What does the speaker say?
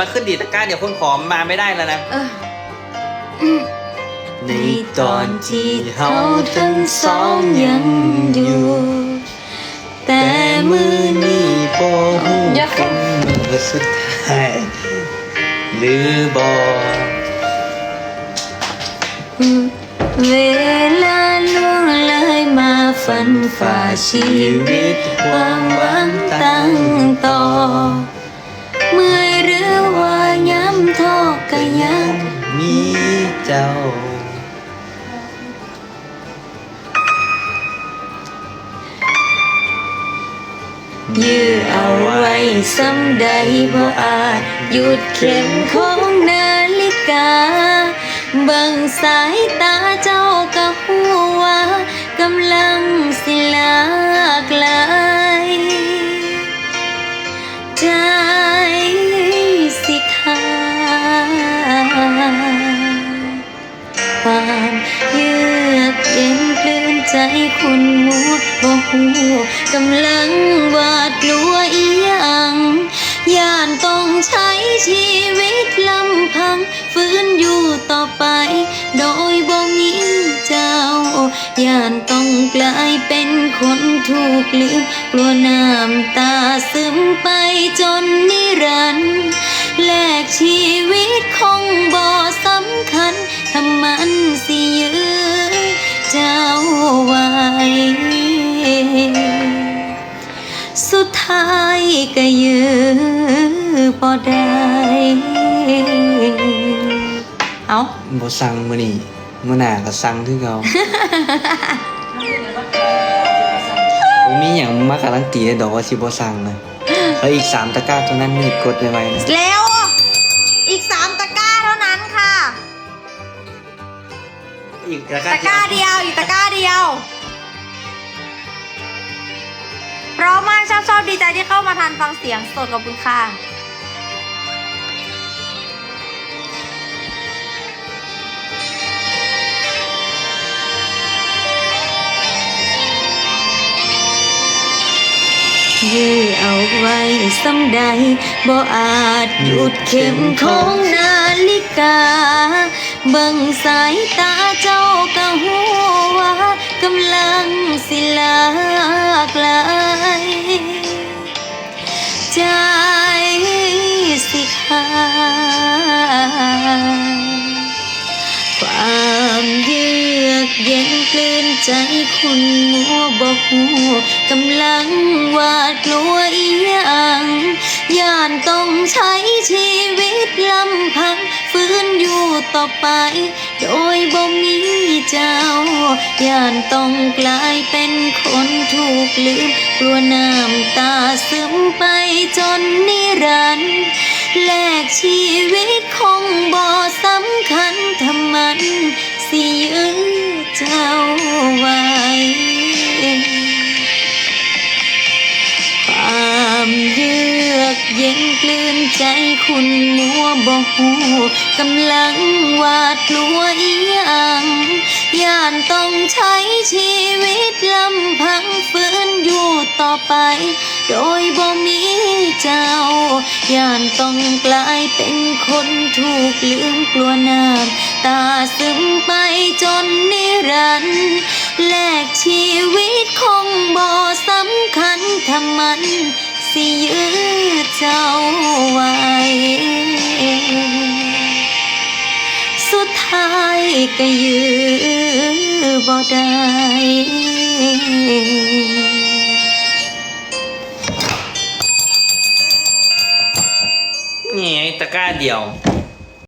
มาขึ้นดีดตะกร้าเดี๋ยวคนขอมาไม่ได้แล้วนะ เออในตอนที่เฮาทั้งสองยังอยู่ แต่มือนี้บ่ฮู้อย่ากันเมื่อสุดท้ายหรือบ่เวลาล่วงเลยมาฝันฝ่าชีวิตความหวังตั้งต่อ เมื่อย หรือว่าย้ำทอกก็ยังมีเจ้า ยื้อเอาไว้ซ้ำใดบ่อาจหยุดเข็มของนาฬิกา เบิ่งสายตาเจ้าก็หัวากำลัง ความเยือกเย็นกลืนใจคุณมัวบ่หูกำลังวาดกลัวอีหยังย่านต้องใช้ชีวิตลำพังฟื้นอยู่ต่อไปโดยบ่มีเจ้าย่านต้องกลายเป็นคนถูกลืมกลัวน้ำตาซึมไปจน ได้เอาบ่สั่งมื้อนี้มื้อหน้าก็สั่งคือเก่าผมมีหยังมาการันตีได้ดอกว่าสิบ่สั่งนะแล้วอีกสามตะกร้าตัวนั้นนี่กดไว้ๆนะแล้ว อีกสามตะกร้าเท่านั้นค่ะ อีกตะกตะกร้าร้าเดียว อีกตะกร้าเดียวเพราะมากชอบชอบดีใจที่เข้ามาทันฟังเสียงสดขอบคุณค่ะ ยื้อเอาไว้สำใดบ่อาจหยุดเข็มของนาฬิกา เบิ่งสายตาเจ้าก็หัวากำลังสิลากลายใจสิขาดความเยื เย็นกลืนใจคุณมัวบอกหูกำลังวาดกลัวอีหยังย่านต้องใช้ชีวิตลำพังฟื้นอยู่ต่อไป โดยบ่มีเจ้า ย่านต้องกลายเป็นคนถูกลืมกลัวน้ำตาซึมไปจนนิรันดร์แลกชีวิตคงบ่ เจ้าไว้ความเยือกเย็นกลืนใจคุณมัวบ่หูกำลังวาดกลัวอีหยังย่านต้องใช้ชีวิตลำพังฟื้นอยู่ต่อไป โดยบ่มีเจ้า ย่านต้องกลายเป็นคนถูกลืมกลัวน้ำตาซึมไปจนนิรันดร์แลกชีวิตคงบ่สำคัญถ้ามัน สิยื้อเจ้าไว้สุดท้ายก็ยื้อบ่ได้ เดียว